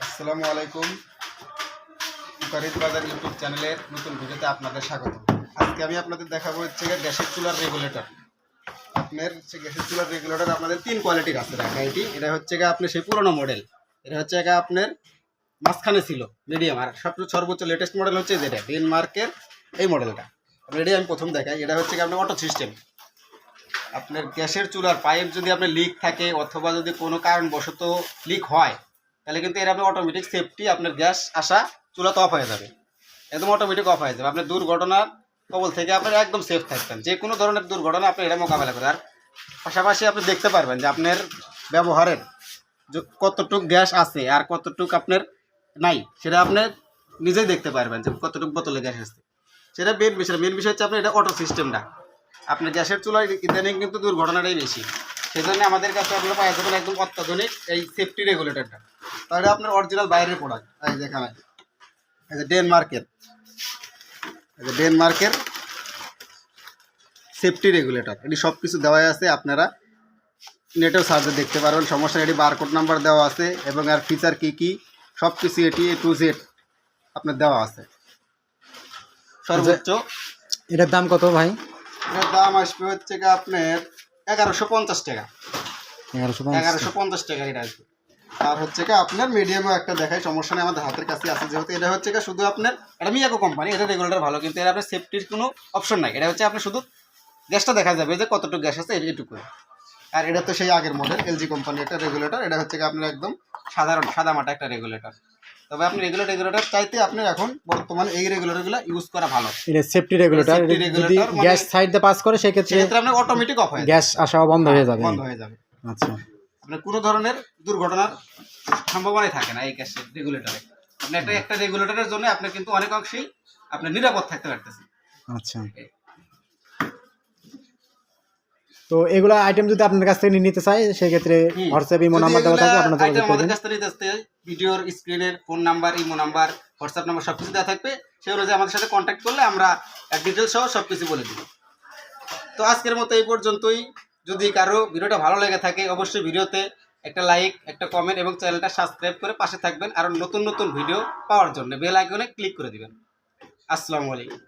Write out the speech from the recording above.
আসসালামু আলাইকুম। কুকারিজ বাজার ইউটিউব চ্যানেলের নতুন ভিডিওতে আপনাদের স্বাগত আজকে আমি আপনাদের দেখাবো হচ্ছে গিয়ে গ্যাসের চুলার রেগুলেটর আপনার হচ্ছে গ্যাসের চুলার রেগুলেটর আপনাদের তিন কোয়ালিটির আছে রাখা এটি। হচ্ছে গিয়ে আপনার সেই পুরোনো মডেল এটা হচ্ছে গিয়ে আপনার মাঝখানে ছিল মিডিয়াম আর সবচেয়ে সর্বোচ্চ লেটেস্ট মডেল হচ্ছে যেটা ডেনমার্কের এই মডেলটা রেডি আমি প্রথম দেখাই। এটা হচ্ছে আপনার অটো সিস্টেম আপনার গ্যাসের চুলার পাইপ যদি আপনার লিক থাকে অথবা যদি কোনো কারণবশত লিক হয়, তাহলে কিন্তু এর আপনার অটোমেটিক সেফটি আপনার গ্যাস আসা চুলা তো অফ হয়ে যাবে। একদম অটোমেটিক অফ হয়ে যাবে। আপনার দুর্ঘটনার কবল থেকে আপনার একদম সেফ থাকবেন। যে কোনো ধরনের দুর্ঘটনা আপনি এটা মোকাবেলা করেন আর পাশাপাশি আপনি দেখতে পারবেন যে আপনার ব্যবহারের যে কতটুক গ্যাস আছে আর কতটুক আপনার নাই, সেটা আপনি নিজেই দেখতে পারবেন যে কতটুক বোতলে গ্যাস আছে। সেটা মেন বিষয়। মেন বিষয় হচ্ছে আপনার এটা অটো সিস্টেমটা আপনার গ্যাসের চুলায় ইদানিং কিন্তু দুর্ঘটনাটাই বেশি। সেই জন্য আমাদের কাছে আপনারা পাওয়া যাবেন একদম অত্যাধুনিক এই সেফটি রেগুলেটরটা তাহলে আপনার অরিজিনাল বাইরের প্রোডাক্ট এই যেখানে এই যে ডেনমার্কের এই যে ডেনমার্কের সেফটি রেগুলেটর এটি সব কিছু দেওয়াই আছে আপনারা। নেটেও সার্চে দেখতে পারবেন সমস্যা এটি বারকোড নাম্বার দেওয়া আছে এবং আর ফিচার কি কি সব কিছু এটি এ টু জেড আপনার দেওয়া আছে। সর্বোচ্চ। এটার দাম কত ভাই? এটার দাম আসবে হচ্ছে আপনার এগারোশো পঞ্চাশ টাকা। এগারোশো এগারোশো পঞ্চাশ টাকা এটা আসবে। আর হচ্ছে কি আপনার মিডিয়ামও একটা দেখাই সমস্যা নেই আমাদের হাতের কাছে আছে। যেহেতু এটা হচ্ছে কি শুধু আপনার এটা মিয়াকো কোম্পানি এটা রেগুলেটর ভালো কিন্তু এর আপনার সেফটির কোনো অপশন নাই। এটা হচ্ছে আপনার শুধু গ্যাসটা দেখা যাবে যে কতটুকু গ্যাস আছে এটুকু আর এটা তো সেই আগের মডেল এলজি কোম্পানি একটা রেগুলেটর এটা হচ্ছে কি আপনার একদম সাধারণ সাদা মাটা একটা রেগুলেটর তবে আপনি রেগুলার রেগুলেটর চাইতে আপনি এখন বর্তমানে এই রেগুলেটরগুলো ইউজ করা ভালো। এটা সেফটি রেগুলেটর যদি মানে- গ্যাস সাইড দিয়ে পাস করে সেক্ষেত্রে সেক্ষেত্রে আপনার অটোমেটিক অফ হয়ে গ্যাস আসা বন্ধ হয়ে যাবে। বন্ধ হয়ে যাবে। আচ্ছা। আপনার কোনো ধরনের দুর্ঘটনার সম্ভাবনাই থাকে না এই গ্যাসের রেগুলেটরে আপনি একটা একটা রেগুলেটরের জন্য আপনার কিন্তু অনেক অংশেই আপনার নিরাপদ থাকতে পারতেছেন। আচ্ছা। তো এগুলো আইটেম যদি আপনার কাছ থেকে নিয়ে নিতে চাই সেক্ষেত্রে হুম। হোয়াটসঅ্যাপ ইমো নাম্বার দেওয়া থাকবে আপনার যোগাযোগ করবেন কাছ থেকে নিতে ভিডিওর স্ক্রিনের phone number imo number WhatsApp number সব কিছু দেওয়া থাকবে। সেই অনুযায়ী আমাদের সাথে কন্ট্যাক্ট করলে আমরা ডিটেলস সহ সব কিছু বলে দিব। তো আজকের মতো এই পর্যন্তই। যদি কারও ভিডিওটা ভালো লেগে থাকে অবশ্যই ভিডিওতে একটা লাইক একটা কমেন্ট এবং চ্যানেলটা সাবস্ক্রাইব করে পাশে থাকবেন আর নতুন নতুন ভিডিও পাওয়ার জন্য। বেল আইকনে ক্লিক করে দিবেন। আসসালামু আলাইকুম।